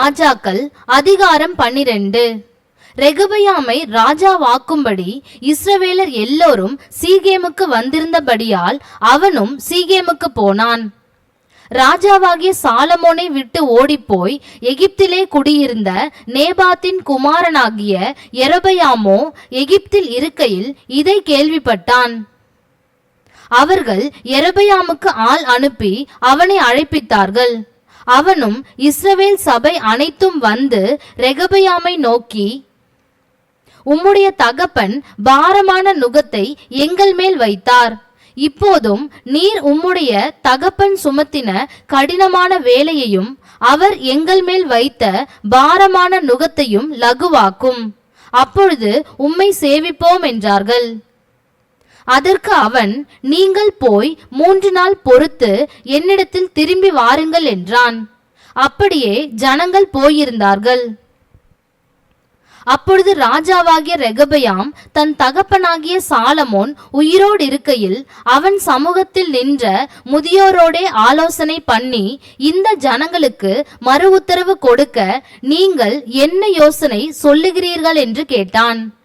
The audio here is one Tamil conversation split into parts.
ராஜாக்கள் அதிகாரம் பன்னிரண்டு. ரெகுபயாமை ராஜாவாக்கும்படி இஸ்ரவேலர் எல்லோரும் சீகேமுக்கு வந்திருந்தபடியால் அவனும் சீகேமுக்கு போனான். ராஜாவாகிய சாலமோனை விட்டு ஓடிப்போய் எகிப்திலே குடியிருந்த நேபாத்தின் குமாரனாகிய எரபயாமோ எகிப்தில் இருக்கையில் இதை கேள்விப்பட்டான். அவர்கள் எரபயாமுக்கு ஆள் அனுப்பி அவனை அழைப்பித்தார்கள். அவனும் இஸ்ரவேல் சபை அனைத்தும் வந்து ரெகபயாமை நோக்கி உம்முடைய தகப்பன் பாரமான நுகத்தை எங்கள் மேல் வைத்தார். இப்போதும் நீர் உம்முடைய தகப்பன் சுமத்தின கடினமான வேலையையும் அவர் எங்கள் மேல் வைத்த பாரமான நுகத்தையும் லகுவாக்கும். அப்பொழுது உம்மை சேவிப்போம் என்றார்கள். அதற்கு அவன் நீங்கள் போய் மூன்று நாள் பொறுத்து என்னிடத்தில் திரும்பி வாருங்கள் என்றான். அப்படியே ஜனங்கள் போயிருந்தார்கள். அப்பொழுது ராஜாவாகிய ரெகபயாம் தன் தகப்பனாகிய சாலமோன் உயிரோடு இருக்கையில் அவன் சமூகத்தில் நின்ற முதியோரோடே ஆலோசனை பண்ணி இந்த ஜனங்களுக்கு மறு உத்தரவு கொடுக்க நீங்கள் என்ன யோசனை சொல்லுகிறீர்கள்? என்று கேட்டான்.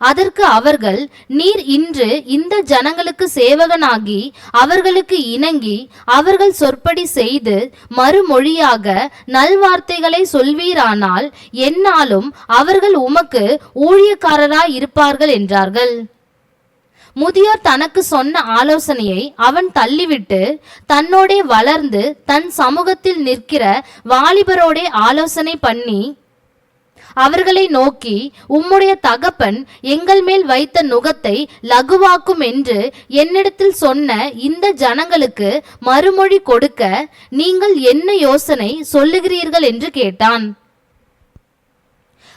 அதற்கு அவர்கள் நீர் இன்று இந்த ஜனங்களுக்கு சேவகனாகி அவர்களுக்கு இணங்கி அவர்கள் சொற்படி செய்து மறுமொழியாக நல்வார்த்தைகளை சொல்வீரானால் என்னாலும் அவர்கள் உமக்கு ஊழியக்காரராய் இருப்பார்கள் என்றார்கள். முதியோர் தனக்கு சொன்ன ஆலோசனையை அவன் தள்ளிவிட்டு தன்னோடே வளர்ந்து தன் சமூகத்தில் நிற்கிற வாலிபரோடே ஆலோசனை பண்ணி அவர்களை நோக்கி உம்முடைய தகப்பன் எங்கள் மேல் வைத்த நுகத்தை லகுவாக்கும் என்று என்னிடத்தில் சொன்ன இந்த ஜனங்களுக்கு மறுமொழி கொடுக்க நீங்கள் என்ன யோசனை சொல்லுகிறீர்கள்? என்று கேட்டான்.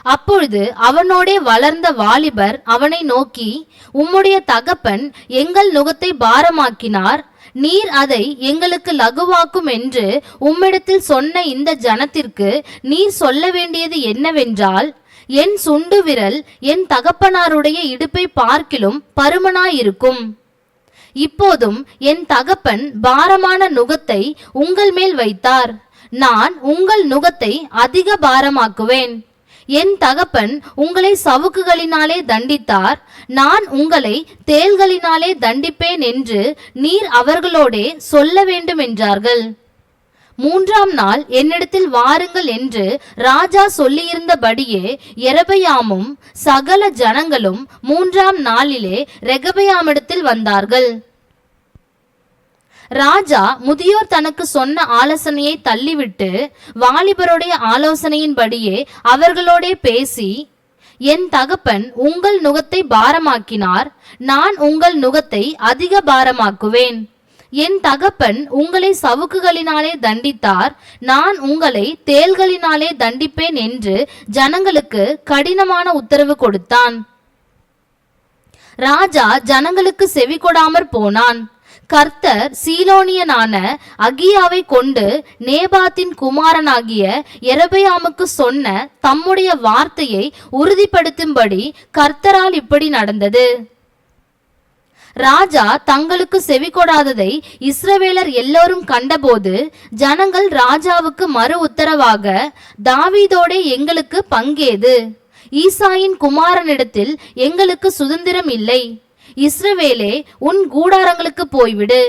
அப்பொழுது அவனோடே வளர்ந்த வாலிபர் அவனை நோக்கி உம்முடைய தகப்பன் எங்கள் நுகத்தை பாரமாக்கினார் நீர் அதை எங்களுக்கு லகுவாக்கும் என்று உம்மிடத்தில் சொன்ன இந்த ஜனத்திற்கு நீர் சொல்ல வேண்டியது என்னவென்றால் என் சுண்டு விரல் என் தகப்பனாருடைய இடுப்பை பார்க்கிலும் பருமனாயிருக்கும். இப்போதும் என் தகப்பன் பாரமான நுகத்தை உங்கள் மேல் வைத்தார். நான் உங்கள் நுகத்தை அதிக பாரமாக்குவேன். என் தகப்பன் உங்களை சவுக்குகளினாலே தண்டித்தார். நான் உங்களை தேள்களினாலே தண்டிப்பேன் என்று நீர் அவர்களோடே சொல்ல வேண்டும் என்றார்கள். மூன்றாம் நாள் என்னிடத்தில் வாருங்கள் என்று ராஜா சொல்லியிருந்தபடியே எரபயாமும் சகல ஜனங்களும் மூன்றாம் நாளிலே ரெகபயாமிடத்தில் வந்தார்கள். ராஜா முதியோர் தனக்கு சொன்ன ஆலோசனையை தள்ளிவிட்டு வாலிபருடைய ஆலோசனையின்படியே அவர்களோடே பேசி என் தகப்பன் உங்கள் நுகத்தை பாரமாக்கினார் நான் உங்கள் நுகத்தை அதிக பாரமாக்குவேன். என் தகப்பன் உங்களை சவுக்குகளினாலே தண்டித்தார் நான் உங்களை தேள்களினாலே தண்டிப்பேன் என்று ஜனங்களுக்கு கடினமான உத்தரவு கொடுத்தான். ராஜா ஜனங்களுக்கு செவி கொடாமற் போனான். கர்த்தர் சீலோனியனான அகியாவை கொண்டு நேபாத்தின் குமாரனாகிய எரபயாமுக்கு சொன்ன தம்முடைய வார்த்தையை உறுதிப்படுத்தும்படி கர்த்தரால் இப்படி நடந்தது. ராஜா தங்களுக்கு செவி கொடாததை இஸ்ரவேலர் எல்லோரும் கண்டபோது ஜனங்கள் ராஜாவுக்கு மறு உத்தரவாக தாவீதோடே எங்களுக்கு பங்கேது. ஈசாயின் குமாரனிடத்தில் எங்களுக்கு சுதந்திரம் இல்லை. இஸ்ரவேலே உன் கூடாரங்களுக்கு போய்விடு.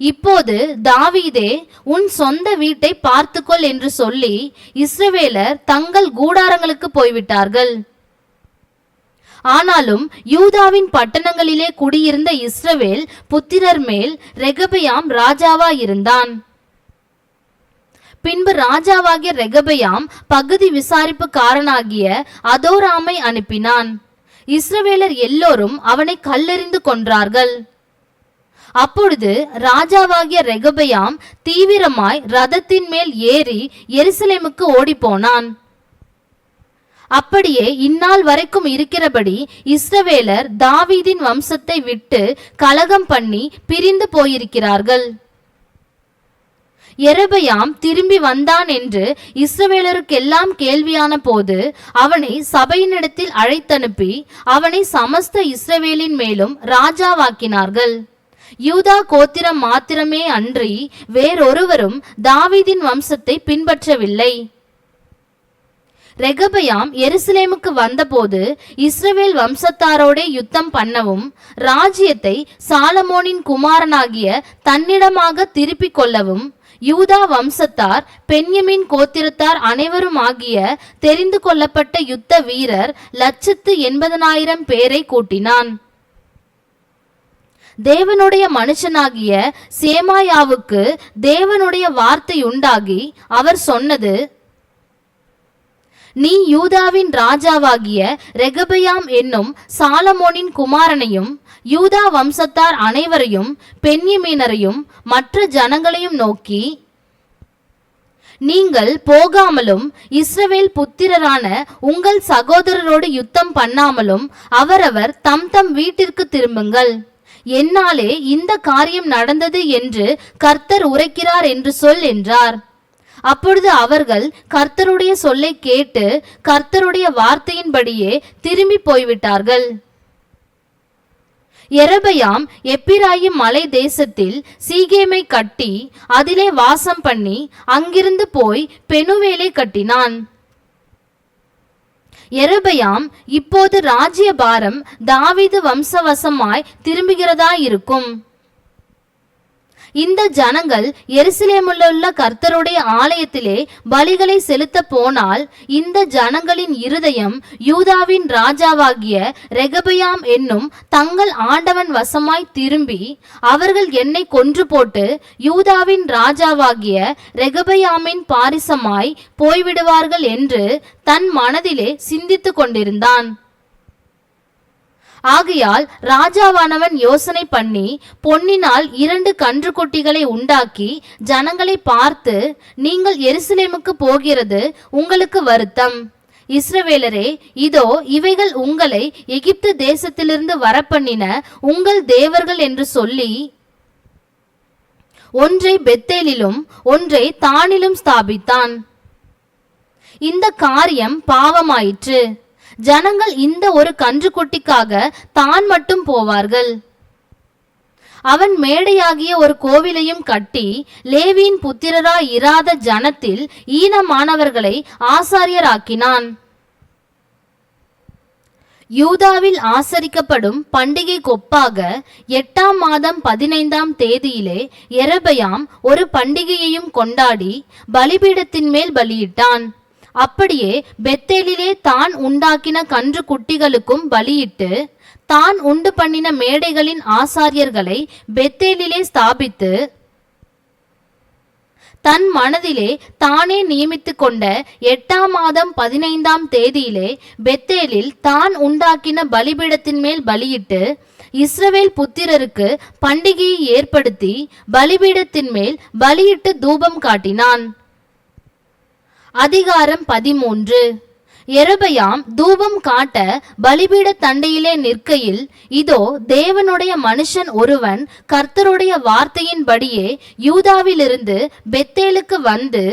இப்போது தாவீதே உன் சொந்த வீட்டை பார்த்துக்கொள் என்று சொல்லி இஸ்ரவேலர் தங்கள் கூடாரங்களுக்கு போய்விட்டார்கள். ஆனாலும் யூதாவின் பட்டணங்களிலே குடியிருந்த இஸ்ரவேல் புத்திரர் மேல் ரெகபயாம் ராஜாவா இருந்தான். பின்பு ராஜாவாகிய ரெகபயாம் பகுதி விசாரிப்புக்காரனாகிய அதோராமை அனுப்பினான். இஸ்ரவேலர் எல்லோரும் அவனை கல்லெறிந்து கொன்றார்கள். அப்பொழுது ராஜாவாகிய ரெகபயாம் தீவிரமாய் ரதத்தின் மேல் ஏறி எருசலேமுக்கு ஓடிப்போனான். அப்படியே இந்நாள் வரைக்கும் இருக்கிறபடி இஸ்ரவேலர் தாவீதின் வம்சத்தை விட்டு கலகம் பண்ணி பிரிந்து போயிருக்கிறார்கள். எரபயாம் திரும்பி வந்தான் என்று இஸ்ரவேலருக்கெல்லாம் கேள்வியான போது அவனை சபையினிடத்தில் அழைத்தனுப்பி அவனை சமஸ்த இஸ்ரவேலின் மேலும் ராஜாவாக்கினார்கள். யூதா கோத்திரம் மாத்திரமே அன்றி வேறொருவரும் தாவீதின் வம்சத்தை பின்பற்றவில்லை. ரெகபயாம் எருசலேமுக்கு வந்தபோது இஸ்ரவேல் வம்சத்தாரோடே யுத்தம் பண்ணவும் ராஜ்யத்தை சாலமோனின் குமாரனாகிய தன்னிடமாக திருப்பிக் கொள்ளவும் யூதா வம்சத்தார் பென்யமின் கோத்திரத்தார் அனைவரும் ஆகிய தெரிந்து கொள்ளப்பட்ட யுத்த வீரர் லட்சத்து எண்பதனாயிரம் பேரை கூட்டினான். தேவனுடைய மனுஷனாகிய சேமாயாவுக்கு தேவனுடைய வார்த்தை உண்டாகி அவர் சொன்னது நீ யூதாவின் ராஜாவாகிய ரெகபயாம் என்னும் சாலமோனின் குமாரனையும் யூதா வம்சத்தார் அனைவரையும் பெண்யமீனரையும் மற்ற ஜனங்களையும் நோக்கி நீங்கள் போகாமலும் இஸ்ரவேல் புத்திரரான உங்கள் சகோதரரோடு யுத்தம் பண்ணாமலும் அவரவர் தம் தம் வீட்டிற்கு திரும்புங்கள். என்னாலே இந்த காரியம் நடந்தது என்று கர்த்தர் உரைக்கிறார் என்று சொல் என்றார். அப்பொழுது அவர்கள் கர்த்தருடைய சொல்லை கேட்டு கர்த்தருடைய வார்த்தையின்படியே திரும்பி போய்விட்டார்கள். எரபயாம் எப்பிராயிம் மலை தேசத்தில் சீகேமை கட்டி அதிலே வாசம் பண்ணி அங்கிருந்து போய் பெனுவேலை கட்டினான். எரபயாம் இப்போது ராஜ்யபாரம் தாவீது வம்சவசமாய் திரும்புகிறதா இருக்கும். இந்த ஜனங்கள் எருசலேமுள்ள கர்த்தருடைய ஆலயத்திலே பலிகளை செலுத்த போனால் இந்த ஜனங்களின் இருதயம் யூதாவின் ராஜாவாகிய ரெகபயாம் என்னும் தங்கள் ஆண்டவன் வசமாய் திரும்பி அவர்கள் என்னை கொன்று போட்டு யூதாவின் ராஜாவாகிய ரெகபயாமின் பாரிசமாய் போய்விடுவார்கள் என்று தன் மனதிலே சிந்தித்து கொண்டிருந்தான். ஆகையால் ராஜாவானவன் யோசனை பண்ணி பொன்னினால் இரண்டு கன்று குட்டிகளை உண்டாக்கி ஜனங்களை பார்த்து நீங்கள் எருசலேமுக்கு போகிறது உங்களுக்கு வருத்தம். இஸ்ரவேலரே இதோ இவைகள் உங்களை எகிப்து தேசத்திலிருந்து வரப்பண்ணின உங்கள் தேவர்கள் என்று சொல்லி ஒன்றை பெத்தேலிலும் ஒன்றை தானிலும் ஸ்தாபித்தான். இந்த காரியம் பாவமாயிற்று. ஜனங்கள் இந்த ஒரு கன்றுக்குட்டிக்காக தான் மட்டும் போவார்கள். அவன் மேடையாகிய ஒரு கோவிலையும் கட்டி லேவியின் புத்திரராய் இராத ஜனத்தில் ஈனமானவர்களை ஆசாரியராக்கினான். யூதாவில் ஆசரிக்கப்படும் பண்டிகை கொப்பாக எட்டாம் மாதம் பதினைந்தாம் தேதியிலே எரபயாம் ஒரு பண்டிகையையும் கொண்டாடி பலிபீடத்தின் மேல் பலியிட்டான். அப்படியே பெத்தேலிலே தான் உண்டாக்கின கன்று குட்டிகளுக்கும் பலியிட்டு தான் உண்டு பண்ணின மேடைகளின் ஆசாரியர்களை பெத்தேலிலே ஸ்தாபித்து தன் மனதிலே தானே நியமித்து கொண்ட எட்டாம் மாதம் பதினைந்தாம் தேதியிலே பெத்தேலில் தான் உண்டாக்கின பலிபீடத்தின் மேல் பலியிட்டு இஸ்ரவேல் புத்திரருக்கு பண்டிகையை ஏற்படுத்தி பலிபீடத்தின் மேல் பலியிட்டு தூபம் காட்டினான். அதிகாரம் பதிமூன்று. எரபயாம் தூபம் காட்ட பலிபீட தண்டையிலே நிற்கையில் இதோ தேவனுடைய மனுஷன் ஒருவன் கர்த்தருடைய வார்த்தையின்படியே யூதாவிலிருந்து பெத்தேலுக்கு வந்து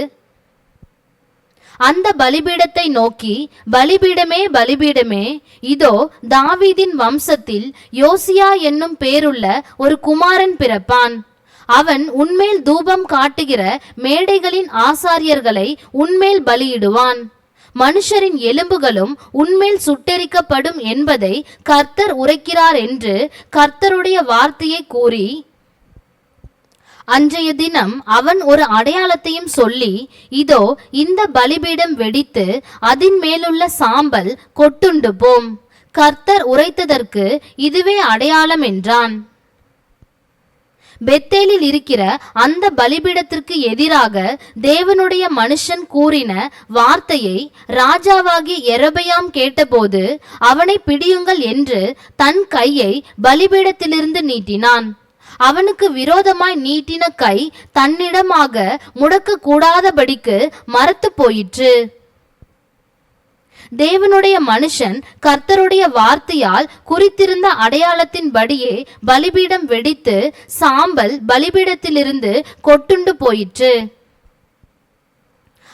அந்த பலிபீடத்தை நோக்கி பலிபீடமே பலிபீடமே இதோ தாவீதின் வம்சத்தில் யோசியா என்னும் பேருள்ள ஒரு குமாரன் பிறப்பான். அவன் உன்மேல் தூபம் காட்டுகிற மேடைகளின் ஆசாரியர்களை உன்மேல் பலியிடுவான். மனுஷரின் எலும்புகளும் உன்மேல் சுட்டெரிக்கப்படும் என்பதை கர்த்தர் உரைக்கிறார் என்று கர்த்தருடைய வார்த்தையை கூறி அன்றைய தினம் அவன் ஒரு அடையாளத்தையும் சொல்லி இதோ இந்த பலிபீடம் வெடித்து அதன் மேலுள்ள சாம்பல் கொட்டுண்டு போம். கர்த்தர் உரைத்ததற்கு இதுவே அடையாளம் என்றான். பெத்தேலில் இருக்கிற அந்த பலிபீடத்திற்கு எதிராக தேவனுடைய மனுஷன் கூறின வார்த்தையை ராஜாவாகி எரபயாம் கேட்டபோது அவனை பிடியுங்கள் என்று தன் கையை பலிபீடத்திலிருந்து நீட்டினான். அவனுக்கு விரோதமாய் நீட்டின கை தன்னிடமாக முடக்க கூடாதபடிக்கு போயிற்று. தேவனுடைய மனுஷன் கர்த்தருடைய வார்த்தையால் குறித்திருந்த அடையாளத்தின்படியே பலிபீடம் வெடித்து சாம்பல் பலிபீடத்திலிருந்து கொட்டுண்டு போயிற்று.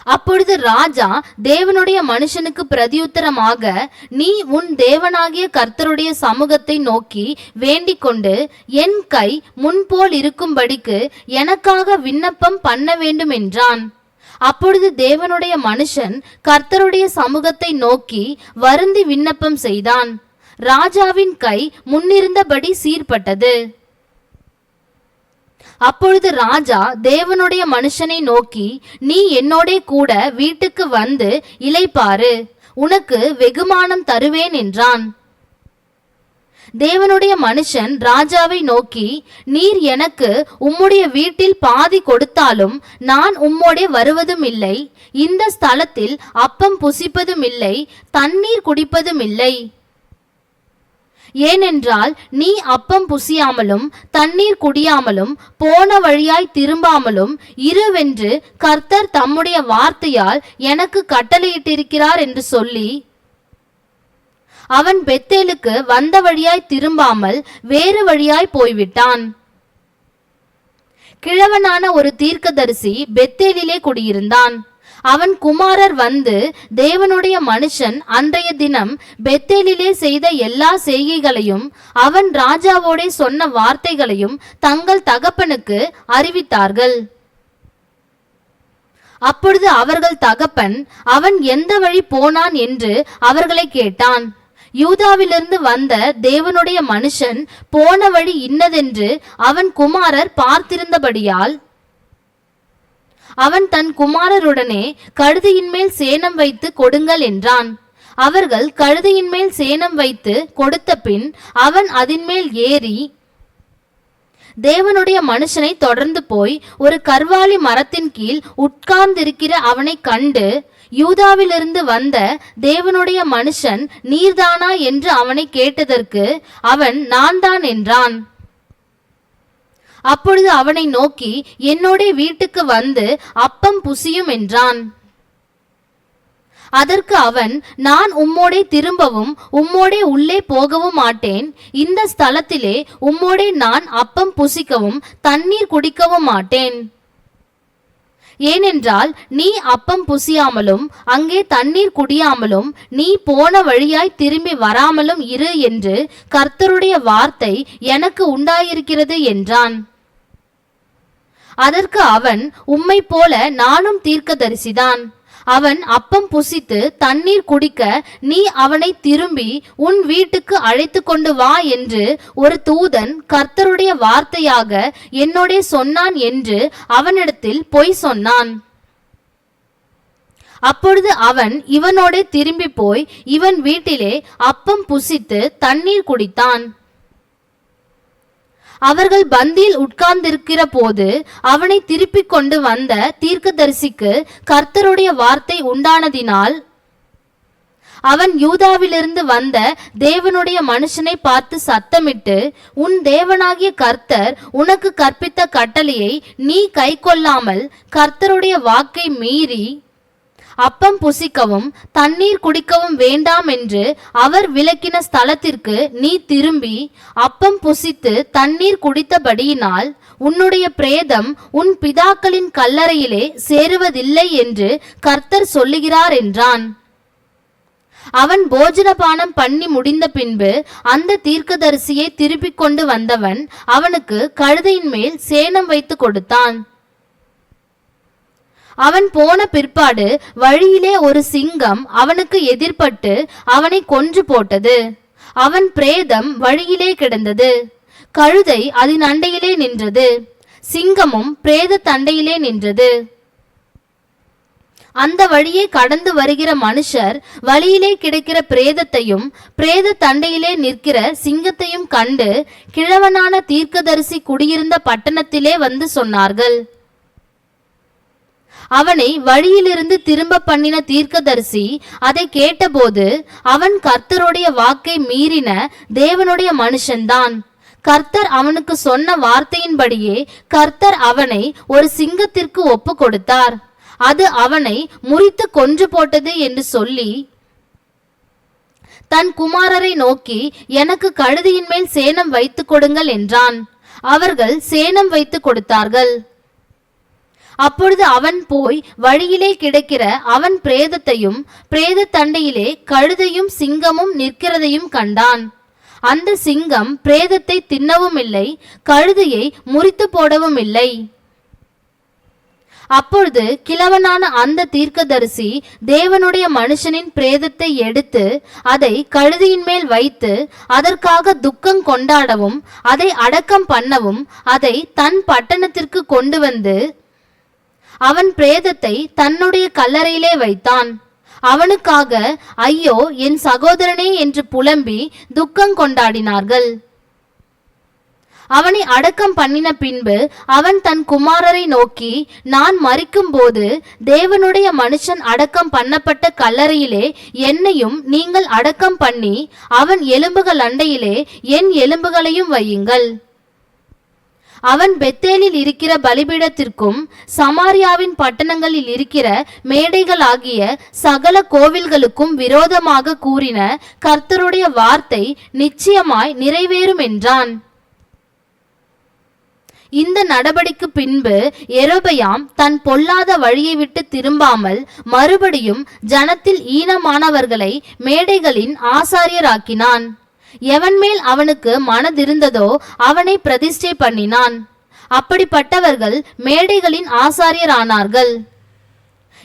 அப்பொழுது ராஜா தேவனுடைய மனுஷனுக்கு பிரதியுத்தரமாக நீ உன் தேவனாகிய கர்த்தருடைய சமூகத்தை நோக்கி வேண்டிக் கொண்டு என் கை முன்போல் இருக்கும்படிக்கு எனக்காக விண்ணப்பம் பண்ண வேண்டும் என்றான் அப்பொழுது தேவனுடைய மனுஷன் கர்த்தருடைய சமூகத்தை நோக்கி வருந்தி விண்ணப்பம் செய்தான். ராஜாவின் கை முன்னிருந்தபடி சீர்பட்டது. அப்பொழுது ராஜா தேவனுடைய மனுஷனை நோக்கி நீ என்னோடே கூட வீட்டுக்கு வந்து இலைப்பாரு உனக்கு வெகுமானம் தருவேன் என்றான். தேவனுடைய மனுஷன் ராஜாவை நோக்கி நீர் எனக்கு உம்முடைய வீட்டில் பாதி கொடுத்தாலும் நான் உம்மோடே வருவதும் இல்லை இந்த ஸ்தலத்தில் அப்பம் புசிப்பதும் இல்லை தண்ணீர் குடிப்பதும் இல்லை ஏனென்றால் நீ அப்பம் புசியாமலும் தண்ணீர் குடியாமலும் போன வழியாய் திரும்பாமலும் இருவென்று கர்த்தர் தம்முடைய வார்த்தையால் எனக்கு கட்டளையிட்டிருக்கிறார் என்று சொல்லி அவன் பெத்தேலுக்கு வந்த வழியாய் திரும்பாமல் வேறு வழியாய் போய்விட்டான். கிழவனான ஒரு தீர்க்கதரிசி பெத்தேலிலே குடியிருந்தான். அவன் குமாரர் வந்து தேவனுடைய மனுஷன் அன்றைய தினம் பெத்தேலிலே செய்த எல்லா செய்கைகளையும் அவன் ராஜாவோடே சொன்ன வார்த்தைகளையும் தங்கள் தகப்பனுக்கு அறிவித்தார்கள். அப்பொழுது அவர்கள் தகப்பன் அவன் எந்த வழி போனான் என்று அவர்களை கேட்டான். யூதாவிலிருந்து வந்த தேவனுடைய மனுஷன் போன வழி இன்னதென்று அவன் குமாரர் பார்த்திருந்தபடியால் அவன் தன் குமாரருடனே கழுதையின் மேல் சேனம் வைத்து கொடுங்கள் என்றான். அவர்கள் கழுதையின் மேல் சேனம் வைத்து கொடுத்த பின் அவன் அதின்மேல் ஏறி தேவனுடைய மனுஷனை தொடர்ந்து போய் ஒரு கர்வாலி மரத்தின் கீழ் உட்கார்ந்திருக்கிற அவனை கண்டு யூதாவிலிருந்து வந்த தேவனுடைய மனுஷன் நீர்தானா? என்று அவனை கேட்டதற்கு அவன் நான் தான் என்றான். அப்பொழுது அவனை நோக்கி என்னோட வீட்டுக்கு வந்து அப்பம் புசியும் என்றான். அதற்கு அவன் நான் உம்மோடே திரும்பவும் உம்மோடே உள்ளே போகவும் மாட்டேன். இந்த ஸ்தலத்திலே உம்மோடே நான் அப்பம் புசிக்கவும் தண்ணீர் குடிக்கவும் மாட்டேன். ஏனென்றால் நீ அப்பம் புசியாமலும் அங்கே தண்ணீர் குடியாமலும் நீ போன வழியாய் திரும்பி வராமலும் இரு என்று கர்த்தருடைய வார்த்தை எனக்கு உண்டாயிருக்கிறது என்றான். அதற்கு அவன் உம்மை போல நானும் தீர்க்கதரிசிதான். அவன் அப்பம் புசித்து தண்ணீர் குடிக்க நீ அவனை திரும்பி உன் வீட்டுக்கு அழைத்து கொண்டு வா என்று ஒரு தூதன் கர்த்தருடைய வார்த்தையாக என்னோடே சொன்னான் என்று அவனிடத்தில் பொய் சொன்னான். அப்பொழுது அவன் இவனோடே திரும்பி போய் இவன் வீட்டிலே அப்பம் புசித்து தண்ணீர் குடித்தான். அவர்கள் பந்தியில் உட்கார்ந்திருக்கிற போது அவனை திருப்பிக் கொண்டு வந்த தீர்க்கதரிசிக்கு கர்த்தருடைய வார்த்தை உண்டானதினால் அவன் யூதாவிலிருந்து வந்த தேவனுடைய மனுஷனை பார்த்து சத்தமிட்டு உன் தேவனாகிய கர்த்தர் உனக்கு கற்பித்த கட்டளையை நீ கை கொள்ளாமல் கர்த்தருடைய வாக்கை மீறி அப்பம் புசிக்கவும் தண்ணீர் குடிக்கவும் வேண்டாம் என்று அவர் விளக்கின ஸ்தலத்திற்கு நீ திரும்பி அப்பம் புசித்து தண்ணீர் குடித்தபடியினால் உன்னுடைய பிரேதம் உன் பிதாக்களின் கல்லறையிலே சேருவதில்லை என்று கர்த்தர் சொல்லுகிறார் என்றான். அவன் போஜனபானம் பண்ணி முடிந்த பின்பு அந்த தீர்க்கதரிசியை திருப்பிக் கொண்டு வந்தவன் அவனுக்கு கழுதையின் மேல் சேணம் வைத்து கொடுத்தான். அவன் போன பிற்பாடு வழியிலே ஒரு சிங்கம் அவனுக்கு எதிர்பட்டு அவனை கொன்று போட்டது. அவன் பிரேதம் வழியிலே கிடந்தது. கழுதை அதன் அண்டையிலே நின்றது. சிங்கமும் பிரேத தண்டையிலே நின்றது. அந்த வழியே கடந்து வருகிற மனுஷர் வழியிலே கிடக்கிற பிரேதத்தையும் பிரேத தண்டையிலே நிற்கிற சிங்கத்தையும் கண்டு கிழவனான தீர்க்கதரிசி குடியிருந்த பட்டணத்திலே வந்து சொன்னார்கள். அவனை வழியிலிருந்து திரும்ப பண்ணின தீர்க்கதரிசி அதை கேட்டபோது அவன் கர்த்தருடைய வாக்கை மீறின தேவனுடைய மனுஷன்தான். கர்த்தர் அவனுக்கு சொன்ன வார்த்தையின்படியே கர்த்தர் அவனை ஒரு சிங்கத்திற்கு ஒப்பு கொடுத்தார். அது அவனை முறித்து கொன்று போட்டது என்று சொல்லி தன் குமாரரை நோக்கி எனக்கு கழுதியின் மேல் சேனம் வைத்துக் கொடுங்கள் என்றான். அவர்கள் சேனம் வைத்து கொடுத்தார்கள். அப்பொழுது அவன் போய் வழியிலே கிடக்கிற அவன் பிரேதத்தையும் பிரேத தண்டையிலே கழுதையும் சிங்கமும் நிற்கிறதையும் கண்டான். அந்த சிங்கம் பிரேதத்தை தின்னவும் இல்லை கழுதையை முறித்து போடவும் இல்லை அப்பொழுது கிழவனான அந்த தீர்க்கதரிசி தேவனுடைய மனுஷனின் பிரேதத்தை எடுத்து அதை கழுதியின் மேல் வைத்து அதற்காக துக்கம் கொண்டாடவும் அதை அடக்கம் பண்ணவும் அதை தன் பட்டணத்திற்கு கொண்டு வந்து அவன் பிரேதத்தை தன்னுடைய கல்லறையிலே வைத்தான். அவனுக்காக ஐயோ என் சகோதரனே என்று புலம்பி துக்கம் கொண்டாடினார்கள். அவனை அடக்கம் பண்ணின பின்பு அவன் தன் குமாரரை நோக்கி நான் மறிக்கும்போது தேவனுடைய மனுஷன் அடக்கம் பண்ணப்பட்ட கல்லறையிலே என்னையும் நீங்கள் அடக்கம் பண்ணி அவன் எலும்புகள் அண்டையிலே என் எலும்புகளையும் வையுங்கள். அவன் பெத்தேலில் இருக்கிற பலிபீடத்திற்கும் சமாரியாவின் பட்டணங்களில் இருக்கிற மேடைகளாகிய சகல கோவில்களுக்கும் விரோதமாக கூறின கர்த்தருடைய வார்த்தை நிச்சயமாய் நிறைவேறும் என்றான் இந்த நடபடிக்கு பின்பு எரோபயாம் தன் பொல்லாத வழியை விட்டு திரும்பாமல் மறுபடியும் ஜனத்தில் ஈனமானவர்களை மேடைகளின் ஆசாரியராக்கினான். எவன் மேல் அவனுக்கு மனதிருந்ததோ அவனை பிரதிஷ்டை பண்ணினான். அப்படிப்பட்டவர்கள் மேடைகளின் ஆசாரியரானார்கள்.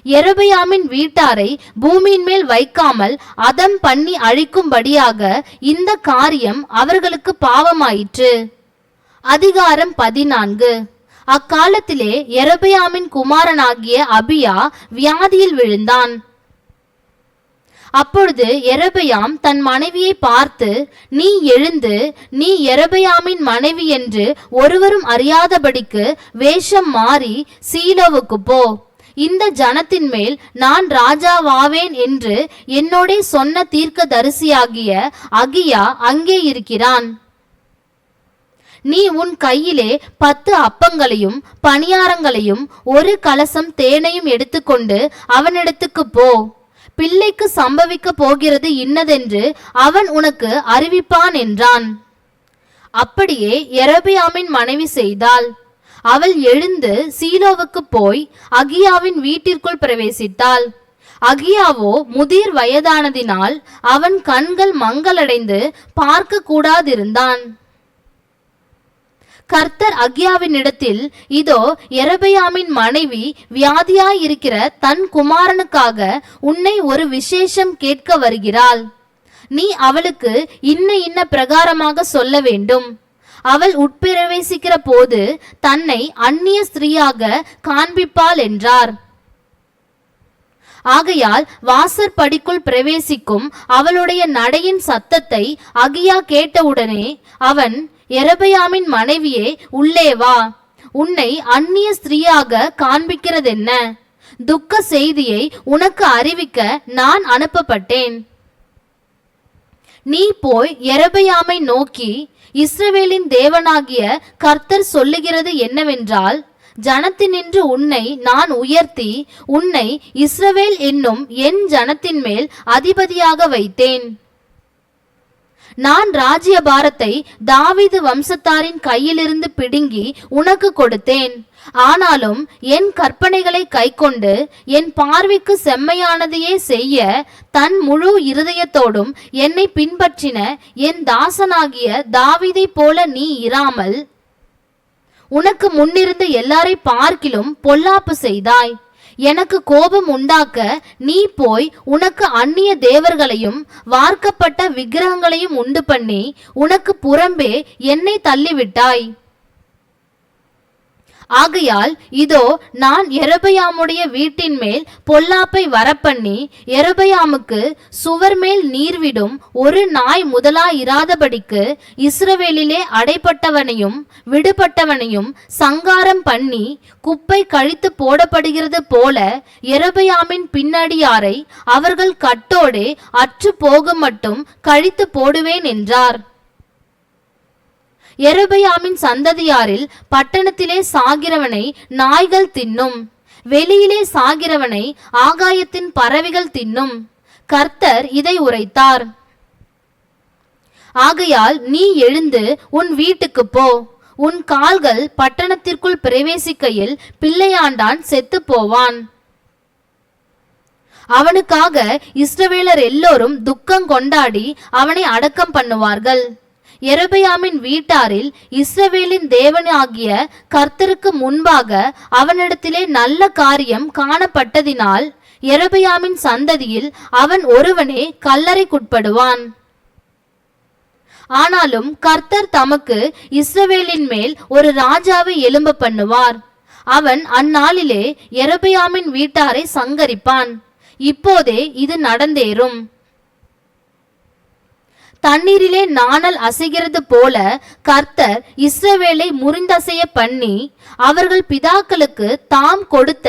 எரபயாமின் வீட்டாரை பூமியின் மேல் வைக்காமல் அதம் பண்ணி அழிக்கும்படியாக இந்த காரியம் அவர்களுக்கு பாவமாயிற்று. அதிகாரம் பதினான்கு. அக்காலத்திலே எரபயாமின் குமாரனாகிய அபியா வியாதியில் விழுந்தான். அப்பொழுது எரபயாம் தன் மனைவியை பார்த்து நீ எழுந்து நீ எரபயாமின் மனைவி என்று ஒருவரும் அறியாதபடிக்கு வேஷம் மாறி சீலோவுக்கு போ. இந்த ஜனத்தின் மேல் நான் ராஜாவாவேன் என்று என்னோடே சொன்ன தீர்க்க தரிசியாகிய அகியா அங்கே இருக்கிறான். நீ உன் கையிலே பத்து அப்பங்களையும் பணியாரங்களையும் ஒரு கலசம் தேனையும் எடுத்துக்கொண்டு அவனிடத்துக்கு போ. பிள்ளைக்கு சம்பவிக்க போகிறது இன்னதென்று அவன் உனக்கு அறிவிப்பான் என்றான். அப்படியே எரபியாமின் மனைவி செய்தாள். அவள் எழுந்து சீலோவுக்கு போய் அகியாவின் வீட்டிற்குள் பிரவேசித்தாள். அகியாவோ முதிர் வயதானதினால் அவன் கண்கள் மங்களடைந்து பார்க்க கூடாதிருந்தான் கர்த்தர் அக்யாவினிடத்தில் இதோ எரபையாமின் மனைவி வியாதியாயிருக்கிற தன் குமாரனுக்காக உன்னை ஒரு விசேஷம் கேட்க வருகிறாள். நீ அவளுக்கு இன்ன இன்ன பிரகாரமாக சொல்ல வேண்டும். அவள் உட்பிரவேசிக்கிற போது தன்னை அந்நிய ஸ்திரீயாக காண்பிப்பாள் என்றார். ஆகையால் வாசற்படிக்குள் பிரவேசிக்கும் அவளுடைய நடையின் சத்தத்தை அகியா கேட்டவுடனே அவன் எரபயாமின் மனைவியே உள்ளே வா. உன்னை அந்நிய ஸ்திரீயாக காண்பிக்கிறதென்ன? துக்க செய்தியை உனக்கு அறிவிக்க நான் அனுப்பப்பட்டேன். நீ போய் எரபயாமை நோக்கி இஸ்ரவேலின் தேவனாகிய கர்த்தர் சொல்லுகிறது என்னவென்றால் ஜனத்தினின்று உன்னை நான் உயர்த்தி உன்னை இஸ்ரவேல் என்னும் என் ஜனத்தின் மேல் அதிபதியாக வைத்தேன். நான் ராஜ்யபாரத்தை தாவிது வம்சத்தாரின் கையிலிருந்து பிடுங்கி உனக்கு கொடுத்தேன். ஆனாலும் என் கற்பனைகளை கைக்கொண்டு என் பார்வைக்கு செம்மையானதையே செய்ய தன் முழு இருதயத்தோடும் என்னை பின்பற்றின என் தாசனாகிய தாவிதை போல நீ இராமல் உனக்கு முன்னிருந்த எல்லாரை பார்க்கிலும் பொல்லாப்பு செய்தாய். எனக்கு கோபம் உண்டாக்க நீ போய் உனக்கு அந்நிய தேவர்களையும் வார்க்கப்பட்ட விக்கிரகங்களையும் உண்டு பண்ணி உனக்கு புறம்பே என்னை தள்ளிவிட்டாய். ஆகையால் இதோ நான் எரபயாமுடைய வீட்டின் மேல் பொல்லாப்பை வரப்பண்ணி எரபயாமுக்கு சுவர் மேல் நீர்விடும் ஒரு நாய் முதலாயிராதபடிக்கு இஸ்ரவேலிலே அடைப்பட்டவனையும் விடுபட்டவனையும் சங்காரம் பண்ணி குப்பை கழித்து போடப்படுகிறது போல எரபயாமின் பின்னடியாரை அவர்கள் கட்டோடே அற்று போக மட்டும் கழித்து போடுவேன் என்றார். எரபயாமின் சந்ததியாரில் பட்டணத்திலே சாகிறவனை நாய்கள் தின்னும். வெளியிலே சாகிறவனை ஆகாயத்தின் பறவைகள் தின்னும். கர்த்தர் இதை உரைத்தார். ஆகையால் நீ எழுந்து உன் வீட்டுக்கு போ. உன் கால்கள் பட்டணத்திற்குள் பிரவேசிக்கையில் பிள்ளையாண்டான் செத்து போவான். அவனுக்காக இஸ்ரவேலர் எல்லோரும் துக்கம் கொண்டாடி அவனை அடக்கம் பண்ணுவார்கள். எரபயாமின் வீட்டாரில் இஸ்ரவேலின் தேவனாகிய கர்த்தருக்கு முன்பாக அவனிடத்திலே நல்ல காரியம் காணப்பட்டதினால் எரபயாமின் சந்ததியில் அவன் ஒருவனே கல்லறைக்குட்படுவான். ஆனாலும் கர்த்தர் தமக்கு இஸ்ரவேலின் மேல் ஒரு ராஜாவை எலும்ப பண்ணுவார். அவன் அந்நாளிலே எரபயாமின் வீட்டாரை சங்கரிப்பான். இப்போதே இது நடந்தேறும். தண்ணீரிலே நாணல் அசைகிறது போல கர்த்தர் இஸ்ரவேலை முறிந்தசைய பண்ணி அவர்கள் பிதாக்களுக்கு தாம் கொடுத்த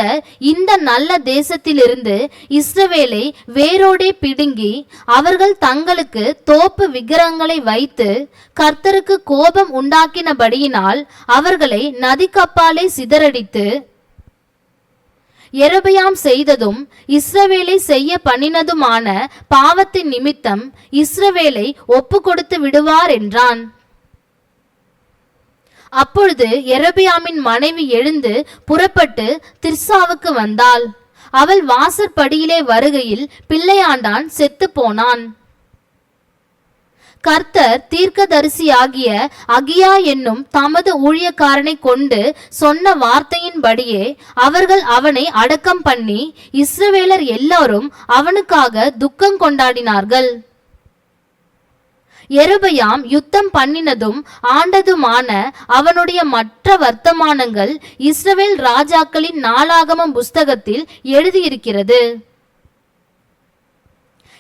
இந்த நல்ல தேசத்திலிருந்து இஸ்ரவேலை வேரோடே பிடுங்கி அவர்கள் தங்களுக்கு தோப்பு விக்கிரகங்களை வைத்து கர்த்தருக்கு கோபம் உண்டாக்கினபடியினால் அவர்களை நதிக்கப்பாலே சிதறடித்து எரபயாம் செய்ததும் இஸ்ரவேலை செய்ய பண்ணினதுமான பாவத்தின் நிமித்தம் இஸ்ரவேலை ஒப்பு கொடுத்து விடுவார் என்றான். அப்பொழுது எரபியாமின் மனைவி எழுந்து புறப்பட்டு திர்சாவுக்கு வந்தாள். அவள் வாசற்படியிலே வருகையில் பிள்ளையாண்டான் செத்து போனான். கர்த்தர் தீர்க்கதரிசியாகிய அகியா என்னும் தமது ஊழியக்காரனை கொண்டு சொன்ன வார்த்தையின்படியே அவர்கள் அவனை அடக்கம் பண்ணி இஸ்ரவேலர் எல்லாரும் அவனுக்காக துக்கம் கொண்டாடினார்கள். எருபயாம் யுத்தம் பண்ணினதும் ஆண்டதுமான அவனுடைய மற்ற வர்த்தமானங்கள் இஸ்ரவேல் ராஜாக்களின் நாளாகமம் புஸ்தகத்தில் எழுதியிருக்கிறது.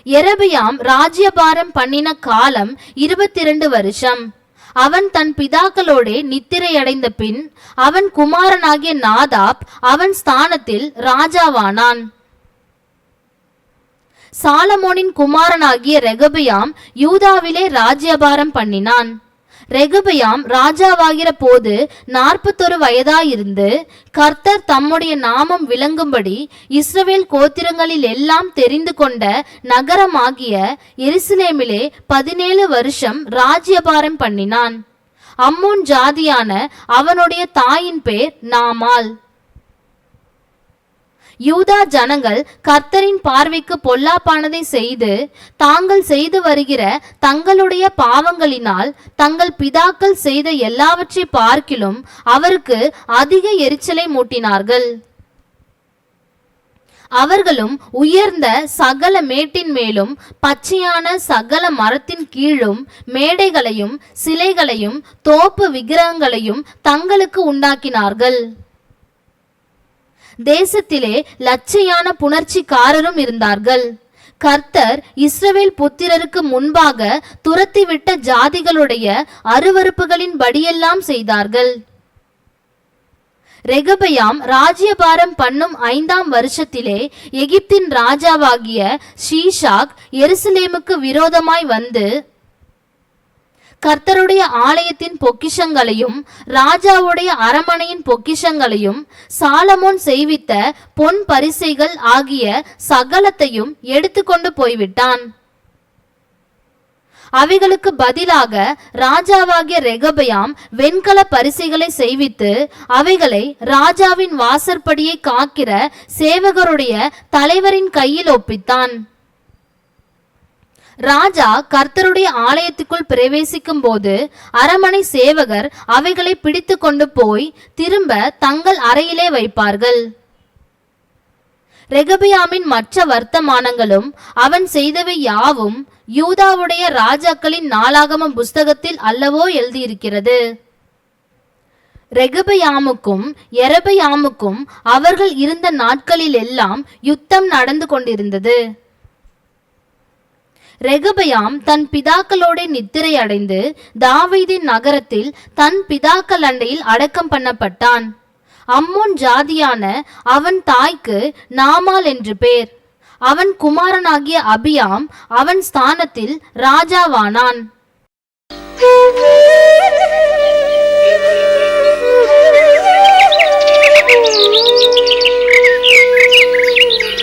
எரபியாம் ராஜ்யபாரம் பண்ணின காலம் இருபத்தி இரண்டு வருஷம். அவன் தன் பிதாக்களோடே நித்திரையடைந்த பின் அவன் குமாரனாகிய நாதாப் அவன் ஸ்தானத்தில் ராஜாவானான். சாலமோனின் குமாரனாகிய ரெகபியாம் யூதாவிலே ராஜ்யபாரம் பண்ணினான். ரெகுபயாம் ராஜாவாகிற போது நாற்பத்தொரு வயதாயிருந்து கர்த்தர் தம்முடைய நாமம் விளங்கும்படி இஸ்ரவேல் கோத்திரங்களில் எல்லாம் தெரிந்து கொண்ட நகரமாகிய எருசலேமிலே பதினேழு வருஷம் ராஜ்யபாரம் பண்ணினான். அம்மோன் ஜாதியான அவனுடைய தாயின் பேர் நாமால். யூதா ஜனங்கள் கர்த்தரின் பார்வைக்கு பொல்லாப்பானதை செய்து தாங்கள் செய்து வருகிற தங்களுடைய பாவங்களினால் தங்கள் பிதாக்கள் செய்த எல்லாவற்றை பார்க்கிலும் அவருக்கு அதிக எரிச்சலை மூட்டினார்கள். அவர்களும் உயர்ந்த சகல மேட்டின் மேலும் பச்சையான சகல மரத்தின் கீழும் மேடைகளையும் சிலைகளையும் தோப்பு விக்கிரகங்களையும் தங்களுக்கு உண்டாக்கினார்கள். தேசத்திலே லட்சையான புணர்ச்சிக்காரரும் இருந்தார்கள். கர்த்தர் இஸ்ரவேல் புத்திரருக்கு முன்பாக துரத்திவிட்ட ஜாதிகளுடைய அருவறுப்புகளின் படியெல்லாம் செய்தார்கள். ரெகபயாம் ராஜ்யபாரம் பண்ணும் ஐந்தாம் வருஷத்திலே எகிப்தின் ராஜாவாகிய ஷீஷாக் எருசலேமுக்கு விரோதமாய் வந்து கர்த்தருடைய ஆலயத்தின் பொக்கிஷங்களையும் ராஜாவுடைய அரமனையின் பொக்கிஷங்களையும் சாலமோன் செய்வித்த பொன் பரிசைகள் ஆகிய சகலத்தையும் எடுத்துக்கொண்டு போய்விட்டான். அவைகளுக்கு பதிலாக ராஜாவாகிய ரெகபயாம் வெண்கல பரிசைகளை செய்வித்து அவைகளை ராஜாவின் வாசற்படியை காக்கிற சேவகருடைய தலைவரின் கையில் ஒப்பித்தான். ராஜா கர்த்தருடைய ஆலயத்துக்குள் பிரவேசிக்கும் போது அரமனை சேவகர் அவைகளை பிடித்து கொண்டு போய் திரும்ப தங்கள் அறையிலே வைப்பார்கள். ரெகபியாமின் மற்ற வர்த்தமானங்களும் அவன் செய்தவை யாவும் யூதாவுடைய ராஜாக்களின் நாளாகம புஸ்தகத்தில் அல்லவோ எழுதியிருக்கிறது. ரெகபயாமுக்கும் எரபயாமுக்கும் அவர்கள் இருந்த நாட்களில் எல்லாம் யுத்தம் நடந்து கொண்டிருந்தது. ரெகுபயாம் தன் பிதாக்களோட நித்திரை அடைந்து தாவீதின் நகரத்தில் தன் பிதாக்கள் அண்டையில் அடக்கம் பண்ணப்பட்டான். அம்மோன் ஜாதியான அவன் தாய்க்கு நாமால் என்று பேர். அவன் குமாரனாகிய அபியாம் அவன் ஸ்தானத்தில் ராஜாவானான். Thank you.